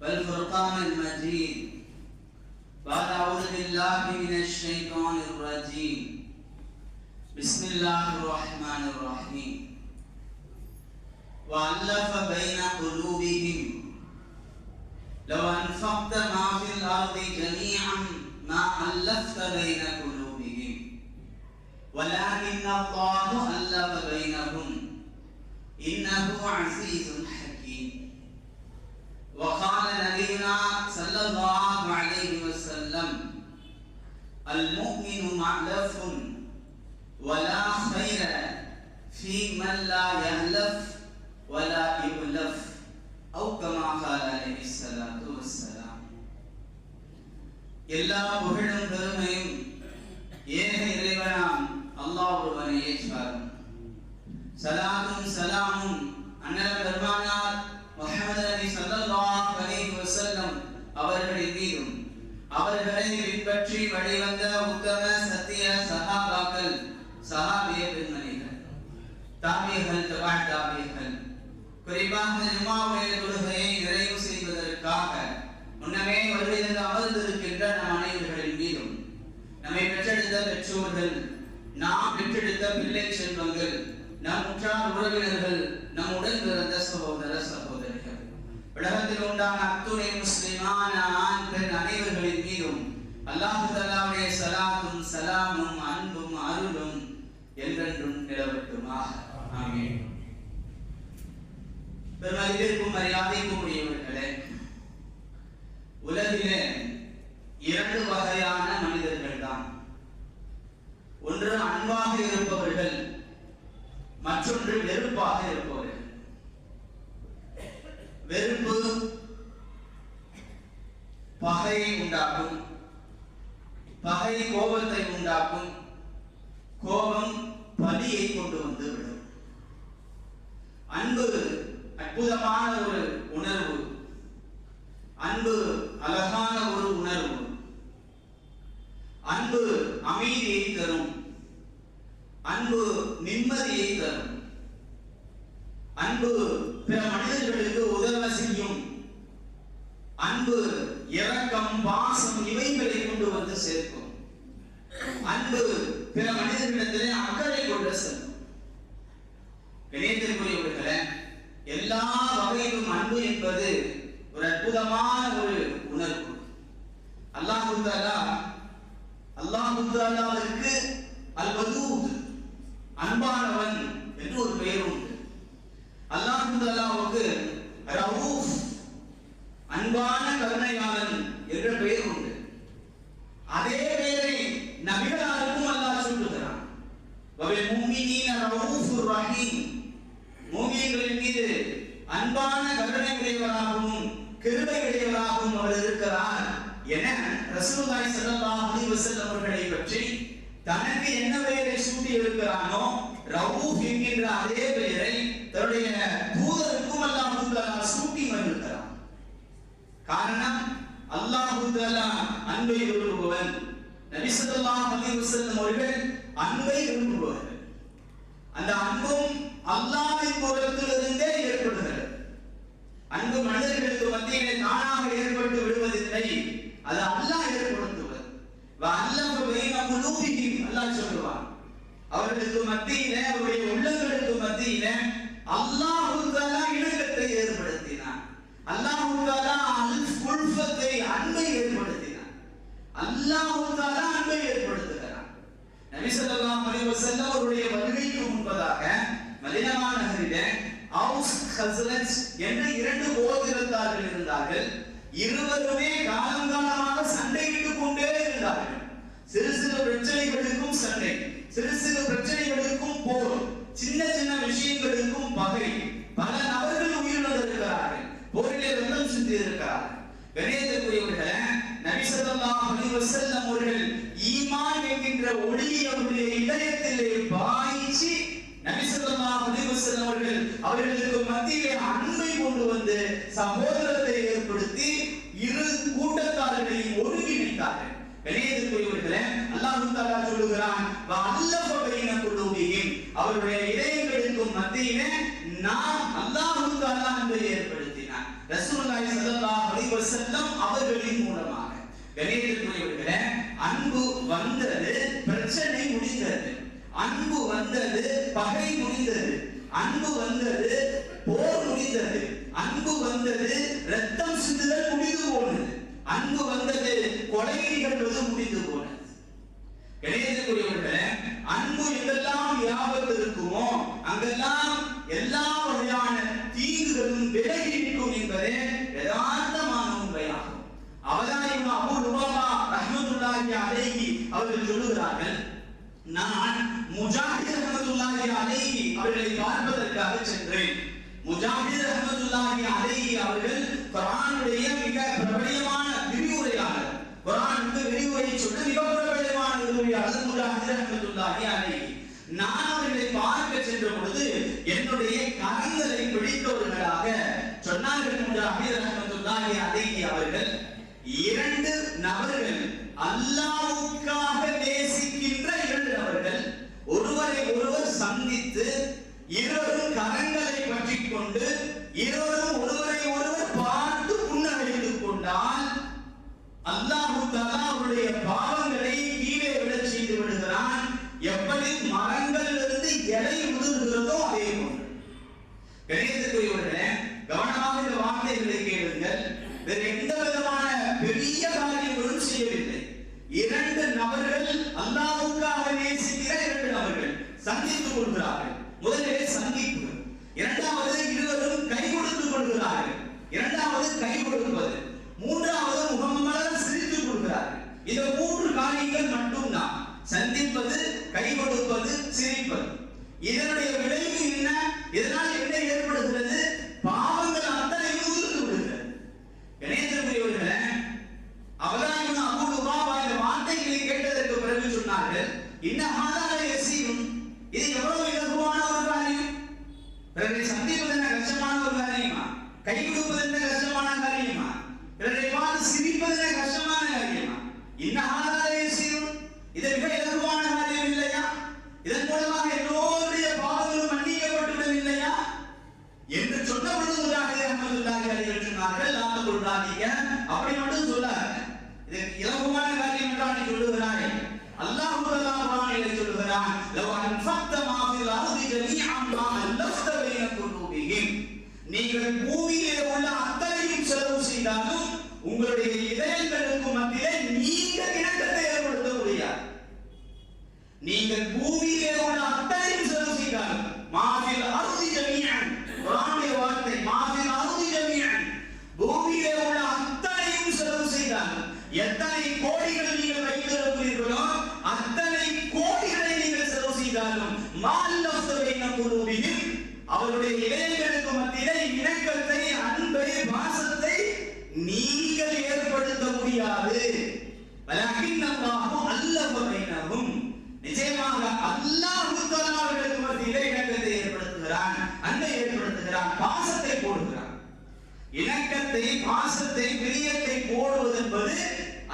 والفرقان المجيد. بعد أعوذ بالله من الشيطان الرجيم. بسم الله الرحمن الرحيم. وألف بين قلوبهم. لو أنفقت ما في الأرض جميعا ما ألفت بين قلوبهم. ولكن الله ألف بينهم. إنه عزيز حكيم. وقال نبينا صلى الله عليه وسلم المؤمن معلف ولا خير في من لا يهلف ولا يؤلف أو كما قال عليه الصلاة والسلام எல்லா புகழும் பெருமையும் ஏக இறைவனாம் அல்லாஹ் ஒருவனையே சாரும் சலாமும் சலாமும் அண்ணல் பெருமானார் முகமது நபி சல்லல்லாஹு அலைஹி வஸல்லம் அவர்களின் மீதும் அவர்களை பின்பற்றி வழிவந்த உத்தம சத்திய சஹாபாக்கள் சஹாபிய பெண்மணிகள் தாபியர்கள் தபா தாபியர்கள் குறிப்பாக ஜும்மாவுடைய தொழுகையை நிறைவு செய்வதற்காக முன்னமே வருகிறது அமர்ந்திருக்கின்ற நம் அனைவர்களின் மீதும் நம்மை பெற்றெடுத்த பெற்றோர்கள் நாம் பெற்றெடுத்த பிள்ளை செல்வங்கள் நம் உற்றார் உறவினர்கள் நம் உடன் பிறந்த சகோதர சகோதரர் உலகத்தில் உண்டான அத்துணை முஸ்லிமான ஆண் பெண் அனைவர்களின் மீதும் அல்லாஹு தலாவுடைய சலாமும் சலாமும் அன்பும் அருளும் என்றென்றும் நிலவட்டுமாக. ஆமீன். பெருமதிப்பிற்கும் மரியாதைக்கும் உடையவர்களே உலகிலே இரண்டு வகையான மனிதர்கள் தான் ஒன்று அன்பாக இருப்பவர்கள் மற்றொன்று வெறுப்பாக இருப்பவர்கள். வெறுப்பு பகையை உண்டாக்கும். பகை கோபத்தை உண்டாக்கும். கோபம் பலியை கொண்டு வந்து விடும். அன்பு அற்புதமான ஒரு உணர்வு. அன்பு அழகான ஒரு உணர்வு. அன்பு அமைதியை தரும். அன்பு நிம்மதியை தரும். அன்பு பிற மனிதர்களுக்கு உதவ செய்யும் அன்பு இரக்கம் பாசம் இவைகளை கொண்டு வந்து சேர்க்கும். அன்பு பிற மனிதர்களிடத்திலே அக்கறை கொண்டு செல்லும். இணையத்திற்குரியவர்களே எல்லா வகையிலும் அன்பு என்பது ஒரு அற்புதமான ஒரு உணர்வு. அல்லாஹ் தாலா அல்லா தாலாவிற்கு அல்வது அன்பானவன் என்று ஒரு பெயர் உண்டு அல்லாஹ் தாலாவுக்கு ரவுஃப் அன்பான கருணையாளன் என்ற பெயர் உண்டு. அதே பெயரை நபிகளாருக்கும் அல்லாஹ் சொல்லுகிறான் மூமியங்களின் மீது அன்பான கருணை உடையவராகவும் கிருபை உடையவராகவும் அவர் இருக்கிறார் என ரசூலாய் ஸல்லல்லாஹு அலைஹி வஸல்லம் அவர்களை பற்றி தனக்கு என்ன பெயரை சூட்டி இருக்கிறானோ ரவுஃப் என்கின்ற அதே பெயரை தன்னுடைய தூதருக்கும் அல்லாஹ் தஆலா சூட்டி மகிழ்கிறான் காரணம் அல்லாஹ் தஆலா அன்பை விரும்புபவன். நபி ஸல்லல்லாஹு அலைஹி வஸல்லம் அவர்கள் அன்பை விரும்புபவர்கள். அந்த அன்பும் அல்லாஹ்வின் புறத்திலிருந்தே ஏற்படுகிறது. அன்பு மனிதர்களுக்கு மத்தியிலே தானாக ஏற்பட்டு விடுவதில்லை. அது அல்லாஹ் ஏற்படுத்துவது. அல்லாஹ் அல்லாஹ் சொல்லுவார் அவர்களுக்கு மத்தியில அவருடைய உள்ளங்களுக்கு மத்தியில அல்லாஹ் இணக்கத்தை ஏற்படுத்தினான். அல்லாஹ் தஆலா அன்பை ஏற்படுத்தினான். அல்லாஹ் அன்பை ஏற்படுத்துகிறான். நபிசல்லாம் ஸல்லல்லாஹு அவருடைய வருகைக்கு முன்பதாக மதீனா நகரில அவுஸ் ஹஸ்ரஜ் என்ற இரண்டு கோத்திரத்தார்கள் இருந்தார்கள். இருவருமே காலங்காலமாக சண்டையிட்டுக் கொண்டே இருந்தார்கள். சிறு சிறு பிரச்சனைகளுக்கும் சண்டை சிறு சிறு பிரச்சனைகளுக்கும் போர் சின்ன சின்ன விஷயங்களுக்கும் பகை. பல நபர்கள் உயிரிழந்திருக்கிறார்கள். போரிலே ரத்தம் சிந்தி இருக்கிறார்கள் கணேசக்குரியவர்களே நபி ஸல்லல்லாஹு அலைஹி வஸல்லம் அவர்கள் ஈமான் என்கின்ற ஒளியை அவருடைய இதயத்திலே பாய்ச்சி நபி ஸல்லல்லாஹு அலைஹி வஸல்லம் அவர்கள் அவர்களுக்கு மத்தியிலே அன்பை கொண்டு வந்து சகோதரத்தை ஏற்படுத்தி இரு கூட்டத்தார்களையும் ஒருங்கிணைத்தார்கள். கணேசக்குரியவர்களே அல்லாஹ் தஆலா சொல்லுகிறான் வ அல்லஃப பைன குலூபிஹிம். அவருடைய இதயங்களுக்கும் மத்தியிலே நான் அல்லாஹ் தஆலா அன்பை ஏற்படுத்தினான். ரசூலுல்லாஹி ஸல்லல்லாஹு அலைஹி வஸல்லம் அவர்களின் மூலமாக. கணேசக்குரியவர்களே அன்பு வந்தது பிரச்சனை முடிந்தது. அன்பு வந்தது பகை முடிந்தது. அன்பு வந்தது போர் முடிந்தது. அன்பு வந்தது ரத்தம் சிந்துதல் முடிந்து போனது. அன்பு வந்தது கொலை முடிந்து போனது கணேசக்குரியவர்களே அன்பு எங்கெல்லாம் வியாபத்து இருக்குமோ அங்கெல்லாம் எல்லா வகையான தீங்குகளும் விலகி இருக்கும் என்பதே யதார்த்தமான உண்மையாகும். அவதானியம் அபு ருபாபா ரஹ்மத்துல்லாஹி அலைஹி அவர்கள் சொல்லுகிறார்கள் நான் முஜாஹித் ரஹ்மத்துல்லாஹி அலைஹி அவர்களை பார்ப்பதற்காக சென்றேன். முஜாஹித் ரஹ்மத்துல்லாஹி அலைஹி அவர்கள் குர்ஆனுடைய மிக பிரபலியமான குரான் குர்ஆனுக்கு விரிவுரை சொன்ன மிக பிரபலியமான விரிவுரையாளர் முஜாஹித் நான் அவர்களை பார்க்க சென்ற பொழுது என்னுடைய கரங்களை பிடித்தவர்களாக சொன்னார்கள். முஜாஹித் ரஹ்மத்துல்லாஹி அவர்கள் இரண்டு நபர்கள் அல்லாவுக்காக நேசிக்கின்ற இரண்டு நபர்கள் ஒருவரை ஒருவர் சந்தித்து இருவரும் கரங்களை பற்றி கொண்டு இருவரும் நீங்கள் பூமியிலே உள்ள அத்தனையும் செலவு செய்தாலும் மாஃபில் அருதி ஜமீஅன் குர்ஆனுடைய வார்த்தை மாஃபில் அறுதி ஜமீஅன் பூமியிலே உள்ள அத்தனையும் செலவு செய்தாலும் எத்தனை கோடிகள் நீங்கள் வைத்திருக்கிறீர்களோ அத்தனை கோடிகளை நீங்கள் செலவு செய்தாலும் மால்லஃப்த பைன அவருடைய இதயங்களுக்கு மத்தியிலே இணக்கத்தை அன்பை பாசத்தை நீங்கள் ஏற்படுத்த முடியாது. வலக்கின் அல்லாஹு இணக்கத்தை பாசத்தை பிரியத்தை போடுவது என்பது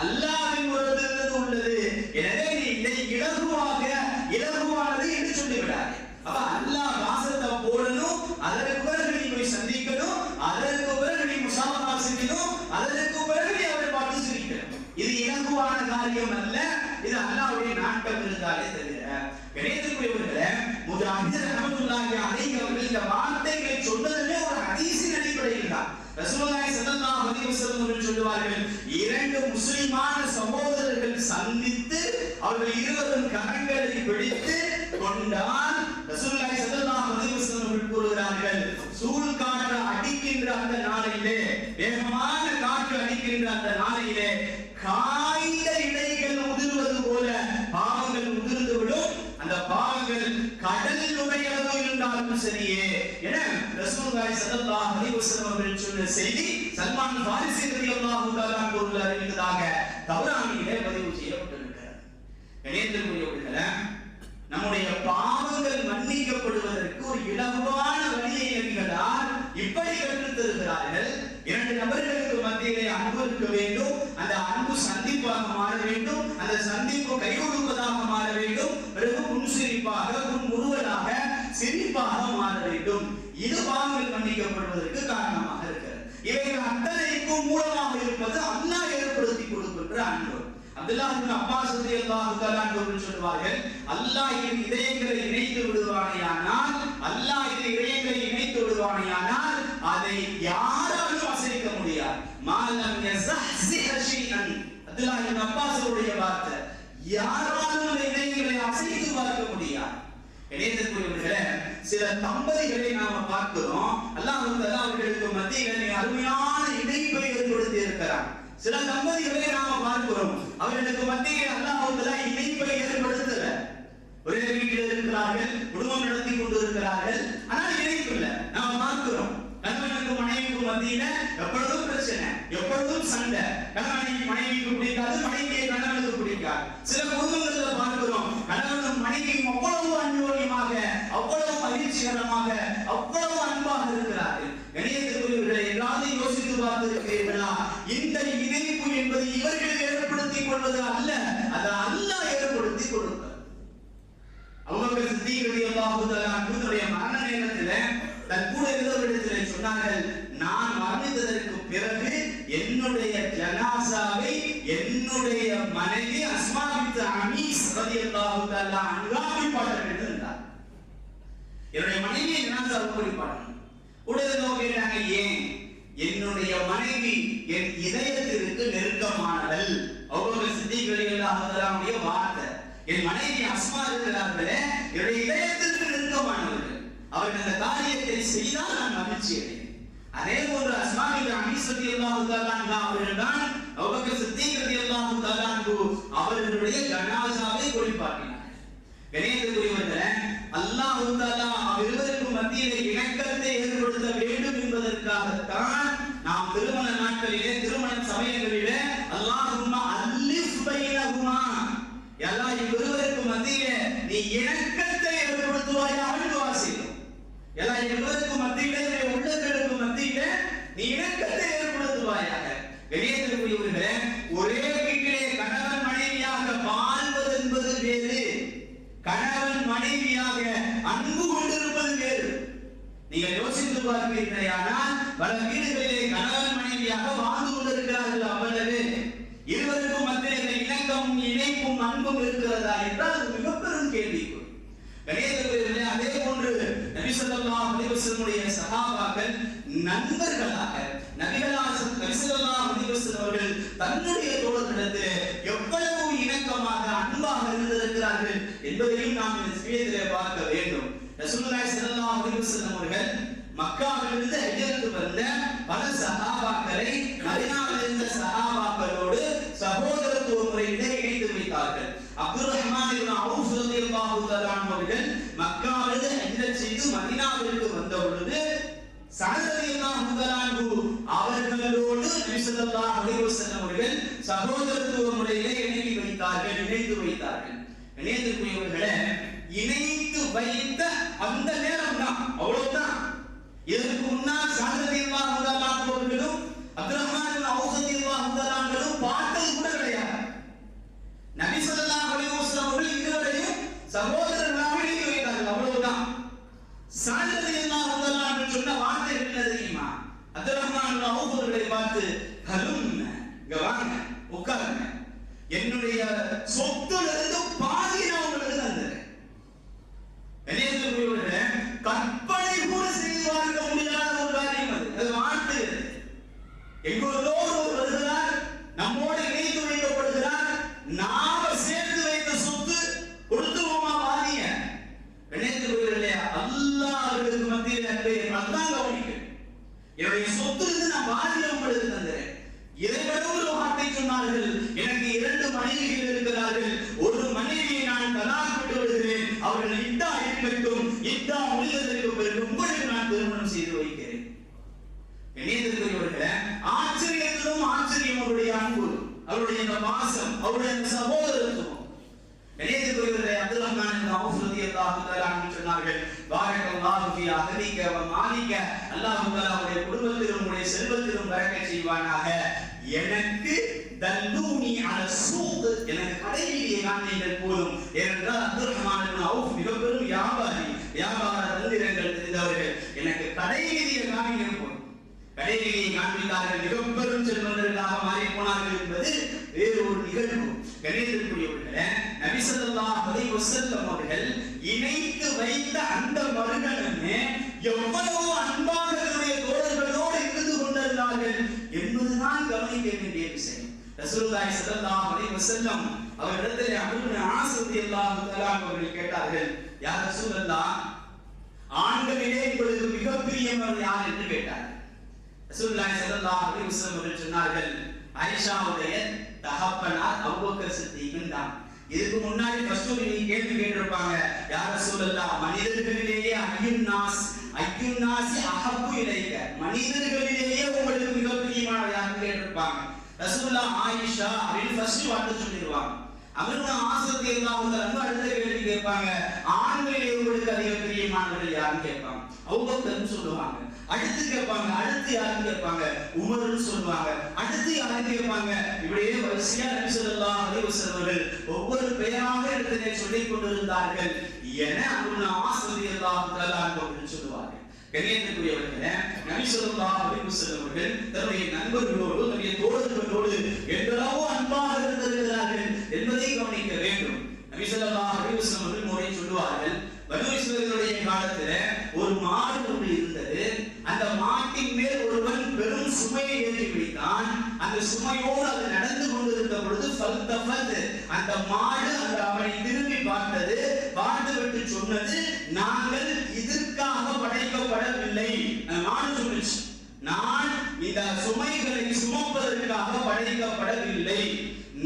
அல்லாவின் புறத்திலிருந்து உள்ளது. எனவே நீ இதை இலகுவாக இலகுவானது என்று சொல்லிவிடாது. அப்ப அல்லாஹ் பாசத்தை போடணும் அதற்கு பிறகு நீ போய் சந்திக்கணும் அதற்கு பிறகு நீ முசாமஹா செய்யணும் அதற்கு பிறகு நீ அவரை பார்த்து சிரிக்கணும். இது இலகுவான காரியம் அல்ல இது அல்லாவுடைய நாட்டம் இருந்தாலே தவிர. கணேசக்குரியவர்களே முஜாஹித் ரஹமத்துல்லாஹி அலைஹி அவர்கள் இந்த வார்த்தைகளை சொன்னதுமே ஒரு ஹதீஸின் அடிப்படையில் தான். ரசூலுல்லாஹி ஸல்லல்லாஹு அலைஹி வஸல்லம் அவர்கள் சொல்லுவார்கள் இரண்டு முஸ்லிமான சகோதரர்கள் சந்தித்து அவர்கள் இருவரும் கரங்களை பிடித்து கொண்டால் ரசூலுல்லாஹி ஸல்லல்லாஹு அலைஹி வஸல்லம் அவர்கள் கூறுகிறார்கள் சூழ் காற்று அடிக்கின்ற அந்த நாளிலே வேகமான காற்று அடிக்கின்ற அந்த நாளிலே காய்ந்த இலைகள் உதிர்வது போல பாவங்கள் உதிர்ந்து விடும் அந்த பாவங்கள் கடல் சல்லல்லாஹு அலைஹி வஸல்லம் அவர்கள் சொன்ன செய்தி சல்மான் பாரிசி ரலியல்லாஹு தஆலா பொருள் அறிவித்ததாக தவறானிலே பதிவு செய்யப்பட்டிருக்கிறது. கணேந்திரகுரியவர்களே நம்முடைய பாவங்கள் மன்னிக்கப்படுவதற்கு ஒரு இலகுவான வழியை நபிகளார் இப்படி கற்றுத் தருகிறார்கள். இரண்டு நபர்களுக்கு மத்தியிலே அன்பு இருக்க வேண்டும். அந்த அன்பு சந்திப்பாக மாற வேண்டும். அந்த சந்திப்பு கை கொடுப்பதாக மாற வேண்டும். பிறகு புன்சிரிப்பாக புன்முறுவலாக சிரிப்பாக மாற வேண்டும். இது பாவங்கள் மன்னிக்கப்படுவதற்கு காரணமாக இருக்கிறது. இவைகள் அத்தனைக்கும் மூலமாக இருப்பது அல்லாஹ் ஏற்படுத்தி கொடுக்கின்ற அன்பு. அப்துல்லா இப்னு அப்பாஸ் ரலியல்லாஹு தஆலா அவர்கள் சொல்வார்கள் அல்லாஹ் இரு இதயங்களை இணைத்து விடுவானேயானால் அல்லாஹ் இரு இதயங்களை இணைத்து விடுவானேயானால் அதை யாராலும் அசைக்க முடியாது. மாலம் யஸஹ்ஸிஹ ஷைஅன். அப்துல்லாஹ் இப்னு அப்பாஸ் வார்த்தை யாராலும் அந்த இதயங்களை அசைத்து பார்க்க முடியாது. இணையத்திற்குரியவர்களே சில தம்பதிகளை நாம் பார்க்கிறோம் அல்லாஹ் அவர்களுக்கு மத்தியிலே அருமையான இணைப்பை ஏற்படுத்தி இருக்கிறார் சில தம்பதிகளை நாம பார்க்கிறோம். அவர்களுக்கு மத்தியில் அல்லாஹ் தஆலா இணைப்பை ஏற்படுத்தல. ஒரே வீட்டில் இருக்கிறார்கள் குடும்பம் நடத்தி கொண்டு இருக்கிறார்கள் ஆனால் இணைப்பு இல்லை. நாம பார்க்கிறோம். கணவனுக்கு மனைவிக்கு மத்தியில எப்பொழுதும் பிரச்சனை எப்பொழுதும் சண்டை. கணவனை மனைவிக்கு பிடிக்காது மனைவியை கணவனுக்கு பிடிக்காது. சில குடும்பங்களில் பார்க்கிறோம். கணவனும் மனைவியும் அவ்வளவு அந்யோன்யமாக மகிழ்ச்சிகரமாக அவ்வளவு அன்பாக இருக்கிறார்கள். கணியத்திற்குரியவர்களை எல்லாத்தையும் யோசித்து பார்த்திருக்கிறீர்களா? இந்த இணைப்பு என்பது இவர்கள் ஏற்படுத்திக் கொள்வது அல்ல அது அல்ல ஏற்படுத்தி கொடுப்பது அவங்க சித்திக் மரண நேரத்திலே தன் கூட சொன்னார்கள் நான் மரணித்ததற்கு பிறகு என்னுடைய ஜனாசாவை என்னுடைய மனைவி அஸ்மா அமீஸ் ரலியல்லாஹு தஆலா அன்ஹா என்னுடைய மனைவி ஜனாசாவை போய் பாடணும் உடனே நோக்கி கேட்டாங்க ஏன்? என்னுடைய மனைவி என் இதயத்திற்கு நெருக்கமானவள். அவ்வளவு சித்திக் வார்த்தை. என் மனைவி அஸ்மா இருக்கிறார்களே என்னுடைய இதயத்திற்கு நெருக்கமானவர்கள். அவர்கள் அந்த காரியத்தை செய்தால் நான் மகிழ்ச்சி அடைவேன். அதே போன்று அஸ்மா பின் எல்லாம் ரலியல்லாஹு தஆலா அன்ஹா அவர்கள் தான் அபூபக்கர் சித்திக் ரலியல்லாஹு தஆலா அன்ஹு அவர்களுடைய அல்லாஹ் தஆலா அவ்விருவருக்கும் மத்தியிலே இணக்கத்தை ஏற்படுத்த வேண்டும் என்பதற்காகத்தான் நாம் திருமண நாட்களிலே திருமண சமயங்களிலே அல்லாஹுமா அல்லிஃப் பைனஹுமா. எல்லா இவ்விருவருக்கும் மத்தியிலே நீ இணக்கத்தை ஏற்படுத்துவாயாக என்று செய்தோம். எல்லா இவ்விருவருக்கும் மத்தியிலே உன்னுடைய உள்ளங்களுக்கு மத்தியிலே நீ இணக்கத்தை ஏற்படுத்துவாயாக. வெளியேற்றக்கூடியவர்களே ஒரே மனைவியாக அன்பு கொண்டிருப்பது வேறு. நீங்கள் யோசித்து பார்ப்பீர்களேயானால் பல வீடுகளிலே கணவன் மனைவியாக வாழ்ந்து கொண்டிருக்கிறார்கள் அவ்வளவு இருவருக்கும் மத்தியில் இந்த இணக்கமும் இணைப்பும் அன்பும் இருக்கிறதா என்றால் அது மிக பெரும் கணேசர்களே அதே போன்று நபிசல்லா ஸல்லல்லாஹு சகாபாக்கள் நண்பர்களாக நபிகளாசன் நபி ஸல்லல்லாஹு அவர்கள் தன்னுடைய தோழர்களிடத்தில் எவ்வளவு இணக்கமாக அன்பாக இருந்திருக்கிறார்கள் என்பதையும் நாம் இந்த விஷயத்திலே பார்க்க வேண்டும். ரசூலுல்லாஹி ஸல்லல்லாஹு அலைஹி வஸல்லம் அவர்கள் மக்காவிலிருந்து ஹஜ்ரத்து வந்த பல சஹாபாக்களை மதீனாவில் இருந்த சஹாபாக்களோடு சகோதரத்துவ முறையிலே இணைத்து வைத்தார்கள். அப்துல் ரஹ்மான் இப்னு அவுஃப் ரலியல்லாஹு தஆலா அவர்கள் மக்காவிலிருந்து ஹஜ்ரத் செய்து மதீனாவிற்கு வந்த பொழுது சஅத் தஆலா அவர்களோடு நபி ஸல்லல்லாஹு அலைஹி வஸல்லம் அவர்கள் சகோதரத்துவ முறையிலே இணைத்து வைத்தார்கள் இணைத்து வைத்தார்கள் இணையத்திற்குரியவர்களே இணைத்து வைத்த அந்த நேரம் தான். அவ்வளவுதான். இதற்கு முன்னால் சாதனையல்லாஹு தஆலா அவர்களும் அப்துல் ரஹ்மான் அவுசதியல்லாஹு தஆலாங்களும் பார்த்தது கூட கிடையாது. நபி ஸல்லல்லாஹு அலைஹி அவர்கள் இதுவரையும் சகோதரர்களாக இணைத்து வைத்தார்கள். அவ்வளவுதான். சாதனையல்லாஹு தஆலா அவர்கள் சொன்ன வார்த்தை என்ன தெரியுமா? அப்துல் ரஹ்மான் பார்த்து ஹலும் இங்க வாங்க உட்காருங்க. என்னுடைய சொத்துல இருந்து பாதி நான் உங்களுக்கு செய்வானாக. எனக்கு தல்லூனி அல சூக் எனக்கு கடைவீதியை காண்பீர்கள் போதும் ஏனென்றால் அப்துல் ரஹ்மான் இப்னு அவுஃப் மிக பெரும் வியாபாரி வியாபார தந்திரங்கள் தெரிந்தவர்கள். எனக்கு கடைவீதியை காண்பீர்கள் போதும் கடையிலேயே காண்பித்தார்கள் மிக பெரும் செல்வந்தர்களாக மாறி போனார்கள் என்பது வேறு ஒரு நிகழ்வு. கணிதத்திற்குரியவர்களே நபி ஸல்லல்லாஹு வசல்லம் அவர்கள் இணைத்து வைத்த அந்த மருகனமே எவ்வளவு அன்பா தன்னுடைய தோழர்களோடு இருந்து கொண்டிருந்தார்கள் என்பதுதான் கவனிக்க வேண்டிய விஷயம் ரசூலுல்லாஹி ஸல்லல்லாஹு அலைஹி வஸல்லம் அவரிடத்தில் அம்ரு இப்னு ஆஸ் ரலியல்லாஹு தஆலா அவர்கள் கேட்டார்கள் யா ரசூலல்லாஹ் ஆண்களிலே உங்களுக்கு மிக பிரியமானவர் யார்? என்று கேட்டார்கள். ரசூலுல்லாஹி ஸல்லல்லாஹு அலைஹி வஸல்லம் அவர்கள் சொன்னார்கள் ஆயிஷாவுடைய தகப்பனார் அபூபக்கர் சித்திகன் தான். இதுக்கு முன்னாடி ஃபர்ஸ்ட் ஒரு நீங்க கேள்வி கேட்டிருப்பாங்க யார் ரசூலல்லாஹ் மனிதர்களிலேயே ஐயுன் நாஸ் ஐயுன் நாஸ் அஹப்பு இலைக்க மனிதர்களிலேயே உங்களுக்கு மிக பிரியமானவர் யாருன்னு கேட்டிருப்பாங்க. ரசூல்லா ஆயிஷா அப்படின்னு ஃபர்ஸ்ட் வார்த்தை சொல்லிடுவாங்க. அவரோட ஆசிரியத்தை எல்லாம் அவங்க அன்பு அடுத்த கேள்வி கேட்பாங்க. ஆண்களில் உங்களுக்கு அதிக பிரியமானவர்கள் யாருன்னு கேட்பாங்க. அவங்க சொல்லுவாங்க. அடுத்து கேட்பாங்க. அடுத்து யாருன்னு கேட்பாங்க? உமர்னு சொல்லுவாங்க. அடுத்து யாருன்னு கேட்பாங்க? இப்படியே வரிசையா நபி ஸல்லல்லாஹு அலைஹி ஒவ்வொரு பெயராக இடத்திலே சொல்லிக் கொண்டிருந்தார்கள். என அருண் ஆசிரியர் எல்லாம் தஆலா அப்படின்னு சொல்லுவார்கள். கண்ணியத்துக்குரியவர்களே நபி ஸல்லல்லாஹு அலைஹி வஸல்லம் அவர்கள் தன்னுடைய நண்பர்களோடு தன்னுடைய தோழர்களோடு எந்தளவு அன்பாக இருந்திருக்கிறார்கள் என்பதை கவனிக்க வேண்டும். நபி ஸல்லல்லாஹு அலைஹி வஸல்லம் அவர்கள் முறை சொல்லுவார்கள் பனு இஸ்ரவேலுடைய காலத்துல ஒரு மாடு ஒன்று இருந்தது. அந்த மாட்டின் மேல் ஒருவன் பெரும் சுமையை ஏற்றி வைத்தான் அந்த சுமையோடு அது நடந்து கொண்டிருந்த பொழுது ஃபல்தஃபத் அந்த மாடு அந்த அவனை திரும்பி பார்த்தது பார்த்துவிட்டு சொன்னது நாங்கள் படைக்கப்படவில்லை அந்த நான் இந்த சுமைகளை சுமப்பதற்காக படைக்கப்படவில்லை.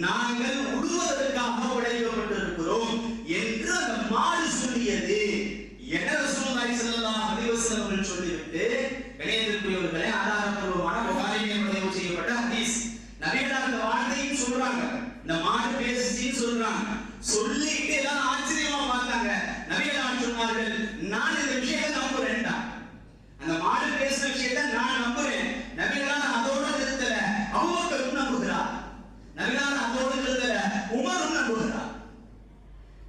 நாங்கள் உடுவதற்காக படைக்கப்பட்டிருக்கிறோம் என்று அந்த மாடு சொல்லியது. என ரசூலுல்லாஹி ஸல்லல்லாஹு அலைஹி வஸல்லம் சொல்லிவிட்டு கணேசத்திற்குரியவர்களே ஆதாரப்பூர்வமான பதிவு செய்யப்பட்ட ஹதீஸ். நபிகள் அந்த வார்த்தையும் சொல்றாங்க. இந்த மாடு பேசிச்சின்னு சொல்றாங்க. சொல்லிட்டு எல்லாம் ஆச்சரியமா பார்த்தாங்க. நபிகள் சொன்னார்கள் நான் இந்த விஷயத்தை நம்புறேன்டா அந்த மாடு பேசுற விஷயத்த நான் நம்புறேன். நபிகளான அதோட நிறுத்தல. அவங்க நம்புகிறார் நபிகளான அதோட நிறுத்தல உமரும் நம்புகிறார்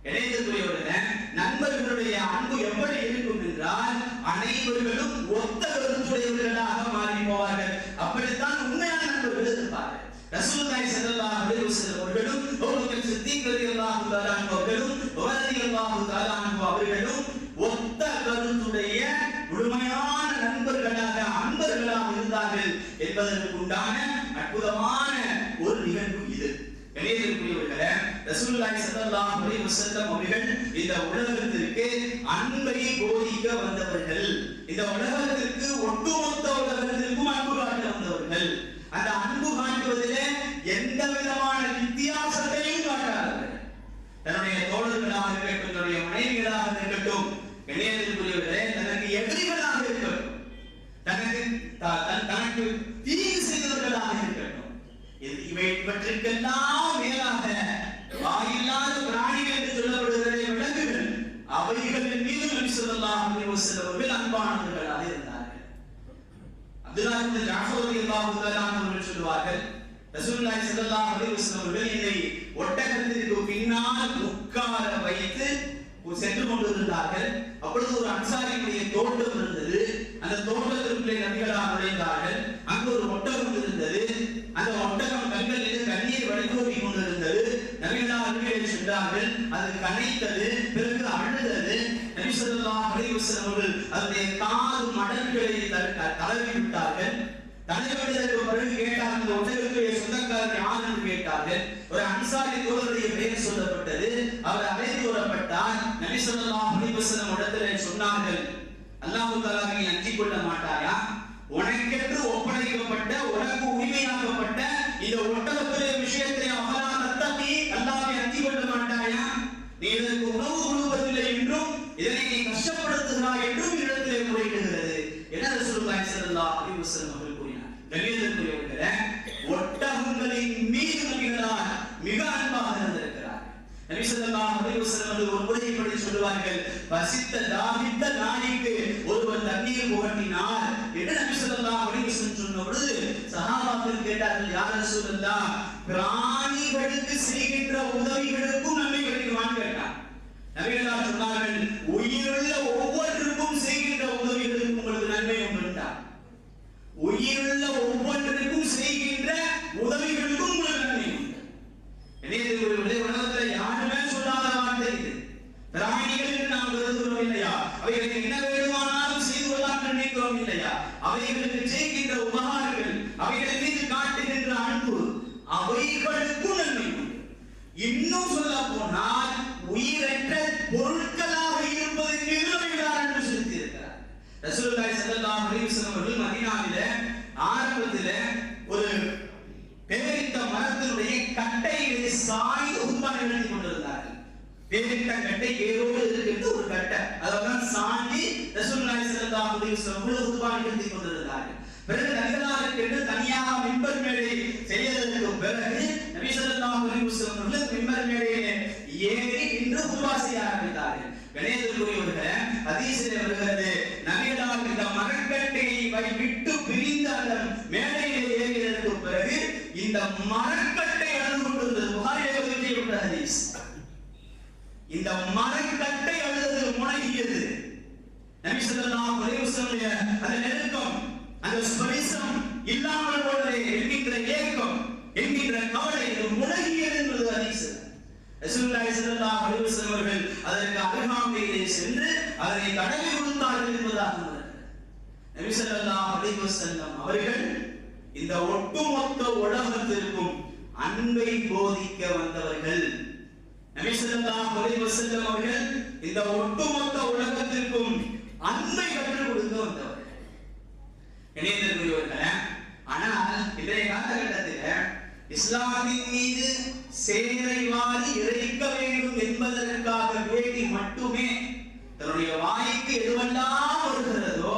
இணையத்துக்குரியவர்களே நண்பர்களுடைய அன்பு எப்படி இருக்கும் என்றால் அனைவர்களும் ஒத்த கருத்துடையவர்களாக மாறி போவார்கள் அப்படித்தான் உண்மையான நண்பர்கள் இருப்பார்கள் ரசூலுல்லாஹி ஸல்லல்லாஹு அலைஹி வஸல்லம் அவர்களும் அபூபக்கர் சித்திக் ரலியல்லாஹு தஆலா அன்ஹு அவர்களும் உமர் ரலியல்லாஹு தஆலா அன்ஹு அவர்களும் ஒத்த கருத்துடைய முழுமையான நண்பர்களாக அன்பர்களாக இருந்தார்கள் என்பதற்கு உண்டான அற்புதமான ஒரு நிகழ்வு இது கணேசருக்குரியவர்களே ரசூலுல்லாஹி ஸல்லல்லாஹு அலைஹி வஸல்லம் அவர்கள் இந்த உலகத்திற்கு அன்பை போதிக்க வந்தவர்கள் இந்த உலகத்திற்கு ஒட்டுமொத்த உலகத்திற்கும் அன்பு காட்ட வந்தவர்கள். அந்த அன்பு காட்டுவதிலே எந்த விதமான வித்தியாசத்தையும் காட்டார்கள் தன்னுடைய தோழர்களாக இருக்கட்டும் தன்னுடைய மனைவிகளாக இருக்கட்டும் கணேசருக்குரியவர்களே தனக்கு எதிரிகளாக இருக்கட்டும் தனக்கு தனக்கு தீங்கு செய்தவர்களாக இருக்கட்டும். இவை இவற்றிற்கெல்லாம் மேலாக வாயில்லாத பிராணிகள் என்று சொல்லப்படுகிற விலங்குகள் அவைகளின் மீது நபி ஸல்லல்லாஹு அலைஹி அன்பானவர்களாக இருந்தார்கள் அப்துல்லாஹ் இப்னு ஜாஃபர் ரலியல்லாஹு தஆலா அவர்கள் சொல்வார்கள் ரசூலுல்லாஹி ஸல்லல்லாஹு அலைஹி வஸல்லம் அவர்கள் என்னை ஒட்டகத்திற்கு பின்னால் உட்கார வைத்து சென்று கொண்டிருந்தார்கள் அப்பொழுது ஒரு அன்சாரியுடைய தோட்டம் இருந்தது அந்த தோட்டத்திற்குள்ளே நபிகளாக நுழைந்தார்கள் அங்கு ஒரு ஒட்டகம் இருந்தது அந்த ஒட்டகம் கண்களில் கண்ணீர் வழிகோடி கொண்டிருந்தது நபிகளாக சென்றார்கள் அது கனைத்தது பிறகு அழுதது நபி சொல்லா அலைஹி அவர்கள் அதனுடைய காது மடல்களை த- தடவி விட்டார்கள் தலைவர்களுக்கு பிறகு கேட்டார் அந்த ஒட்டகத்துடைய சொந்தக்காரர் யார் என்று கேட்டார்கள். ஒரு அன்சாரி தோழருடைய பெயர் சொல்லப்பட்டது. அவர் அழைத்து வரப்பட்டார் நபி சொல்லா அலைஹி இடத்துல சொன்னார்கள் அல்லாஹு தஆலா நீ அஞ்சிக் கொள்ள மாட்டாயா? உனக்கென்று ஒப்படைக்கப்பட்ட உனக்கு உரிமையாக்கப்பட்ட இந்த ஒட்டகத்துடைய விஷயத்தை அவலா தத்தகி அல்லாவை அஞ்சிக் கொள்ள இதனை என்றும் இடத்திலே முறையிடுகிறது என்ன ரசூலுல்லாஹி ஸல்லல்லாஹு அலைஹி வஸல்லம் அவர்கள் கூறினார் கண்ணியத்திற்குரியவர்களே ஒட்டகங்களின் மீது நபிகளார் மிக அன்பாக இருந்திருக்கிறார் நபி ஸல்லல்லாஹு அலைஹி வஸல்லம் அவர்கள் ஒரு முறை இப்படி சொல்லுவார்கள் பசித்த தாகித்த நாய்க்கு ஒருவர் தண்ணீர் புகட்டினார் என்று நபி ஸல்லல்லாஹு அலைஹி வஸல்லம் சொன்ன பொழுது சஹாபாக்கள் கேட்டார்கள் யார் பிராணிகளுக்கு செய்கின்ற உதவிகளுக்கும் நன்மை நபிகளார் சொன்னார்கள் உயிருள்ள ஒவ்வொரு செய்கின்ற உதவிகளுக்கும் உங்களுக்கு நன்மை உண்டுண்டார் உயிருள்ள ஒவ்வொன்றுக்கும் செய்கின்ற உதவிகளுக்கும் உங்களுக்கு நன்மை உண்டு இணையத்திற்குரிய உலகத்தில் யாருமே சொல்லாத வார்த்தை இது பிராணிகள் என்று நாம் கருதுகிறோம் இல்லையா அவைகளுக்கு என்ன வேண்டுமானாலும் செய்து கொள்ளலாம் என்று நினைக்கிறோம் இல்லையா அவைகளுக்கு செய்கின்ற உபகாரங்கள் அவைகள் மீது காட்டுகின்ற அன்பு அவைகளுக்கும் நன்மை உண்டு இன்னும் சொல்ல போனால் உயிரற்ற பொருட்களாக இருப்பது மீது நபிகளார் என்று சொல்லியிருக்கிறார் ரசூலுல்லாஹி ஸல்லல்லாஹு அலைஹி வஸல்லம் அவர்கள் மதீனாவிலே ஆரம்பத்திலே ஒரு பேரித்த மரத்தினுடைய கட்டைகளை சாய்ந்து உருவாக எழுதி கொண்டிருந்தார்கள் பேரித்த கட்டை வேரோடு இருக்கின்ற ஒரு கட்டை. அதெல்லாம் சாஞ்சி ரசூலுல்லாஹி ஸல்லல்லாஹு முடிவு வஸல்லம் அவர்கள் உருவாக எழுதி கொண்டிருந்தார்கள் பிறகு நபிகளாருக்கு என்று தனியாக மிம்பர் மேடை செய்ததற்கு பிறகு நபி ஸல்லல்லாஹு அலைஹி வஸல்லம் அவர்கள் மிம்பர் மேடையிலே ஏறி நின்று உருவா செய்ய ஆரம்பித்தார்கள் கணேசத்துக்குரியவர்களே ஹதீஸிலே வருகிறது நபிகளார் இந்த மரக்கட்டையை வை- விட்டு பிரிந்த அந்த மேடையிலே ஏறியதற்கு பிறகு இந்த மரக்கட்டை அழுது கொண்டிருந்தது புகாரிலே பதிவு செய்யப்பட்ட ஹதீஸ் இந்த மரக்கட்டை அழுதது முழங்கியது நபி ஸல்லல்லாஹு அலைஹி வஸல்லம் அந்த நெருக்கம் அந்த ஸ்பரிசம் இல்லாமல் போனதே என்கின்ற ஏக்கம் என்கின்ற கவலை இது என்பது ஹதீஸ். ரசூலுல்லாஹி ஸல்லல்லாஹு அலைஹி அவர்கள் அதற்கு அருகாமையிலே சென்று அதனை தடவி கொடுத்தார்கள் என்பதாக வருகிறது. நபி அவர்கள் இந்த ஒட்டுமொத்த உலகத்திற்கும் அன்பை போதிக்க வந்தவர்கள். நபி ஸல்லல்லாஹு அவர்கள் இந்த ஒட்டுமொத்த உலகத்திற்கும் அன்பை கற்றுக் கொடுத்து வந்தவர் இணையத்திற்குரியவர்களே ஆனால் இன்றைய காலகட்டத்தில் இஸ்லாமின் மீது சேரை வாரி இறைக்க வேண்டும் என்பதற்காக வேண்டி மட்டுமே தன்னுடைய வாய்க்கு எதுவெல்லாம் வருகிறதோ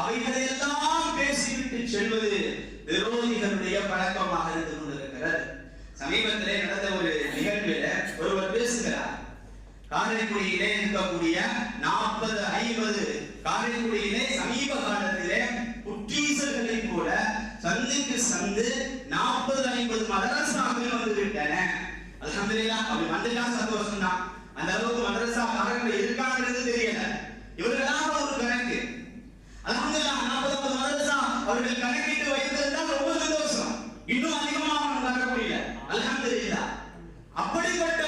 அவைகளையெல்லாம் பேசிவிட்டு செல்வது விரோதிகளுடைய பழக்கமாக இருந்து கொண்டிருக்கிறது. சமீபத்திலே நடந்த ஒரு காரைக்குடியிலே இருக்கக்கூடிய நாற்பது ஐம்பது காரைக்குடியிலே சமீப காலத்திலே புற்றீசர்களை போல சந்துக்கு சந்து நாற்பது ஐம்பது மதரசாக்கள் வந்து விட்டன அப்படி வந்துட்டா சந்தோஷம் தான் அந்த அளவுக்கு மதரசா காரங்கள் இருக்காங்கிறது தெரியல. இவர்களாக ஒரு கணக்கு. அல்ஹம்துலில்லாஹ் நாற்பது மதரசா அவர்கள் கணக்கிட்டு வைத்திருந்தால் ரொம்ப சந்தோஷம். இன்னும் அதிகமாக வரக்கூடிய முடியல. அப்படிப்பட்ட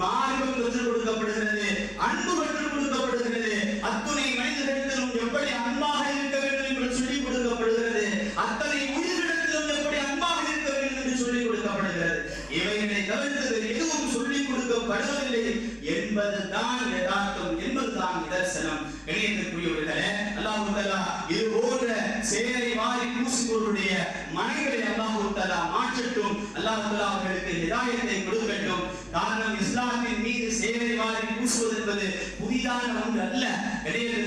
மார்க்கம் கற்றுக் கொடுக்கப்படுகிறது அன்பு கற்றுக் கொடுக்கப்படுகிறது அத்துணை மனிதர்களிடத்திலும் எப்படி அன்பாக இருக்க வேண்டும் என்று சொல்லிக் கொடுக்கப்படுகிறது அத்தனை உயிரிடத்திலும் எப்படி அன்பாக இருக்க வேண்டும் என்று சொல்லிக் கொடுக்கப்படுகிறது. இவைகளை தவிர்த்து எதுவும் சொல்லிக் கொடுக்கப்படுவதில்லை என்பதுதான் யதார்த்தம் என்பதுதான் நிதர்சனம். இணையத்திற்குரியவர்களே அல்லாஹ் தஆலா இது போன்ற சேரை வாரி பூசுவோருடைய மனைகளை அல்லாஹ் மாற்றட்டும். அல்லாஹ் தஆலா அவர்களுக்கு ஹிதாயத்தை கொடுக்கட்டும் காரணம் இஸ்லாத்தின் மீது சேரை வாரி என்பது புதிதான ஒன்று அல்ல இடையிலே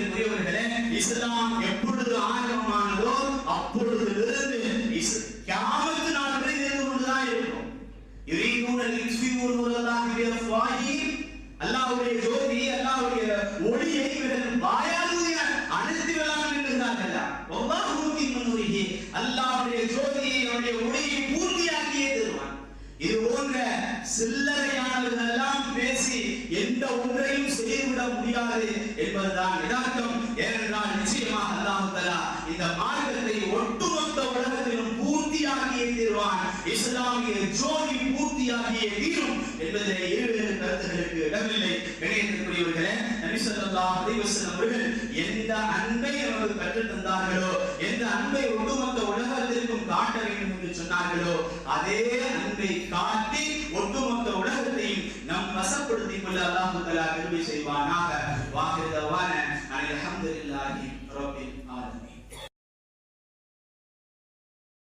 இஸ்லாம் எப்பொழுது ஆரம்பமானதோ அப்பொழுதிலிருந்து இஸ் கியாமத்து நாள் வரை இருந்து கொண்டுதான் இருக்கும் யுரீதுன அல்லாஹ்வுடைய ஜோதி அல்லாஹ்வுடைய ஒளியை இவர்கள் வாயாலுடைய அணைத்து விடலாம் என்கிறார்கள் வல்லாஹு முத்திம்மு நூரிஹி அல்லாஹ்வுடைய ஜோதியை அவருடைய ஒளியை பூர்த்தியாக்கியே தருவான். இது போன்ற சில்லறை ஆகிய தீரும் என்பதை இருவேறு கருத்துகளுக்கு இடமில்லை. இணையத்திற்குரியவர்களே நபிசல்லா அலைவசன் அவர்கள் எந்த அன்பை நமக்கு கற்றுத் எந்த அன்பை ஒட்டுமொத்த உலகத்திற்கும் காட்ட வேண்டும் என்று சொன்னார்களோ அதே அன்பை காட்டி ஒட்டுமொத்த உலகத்தையும் நம் வசப்படுத்திக் கொள்ள அல்லாஹு தலா கருவி செய்வானாக. வாக்கிருதவான அலமதுல்லாஹி ரபின்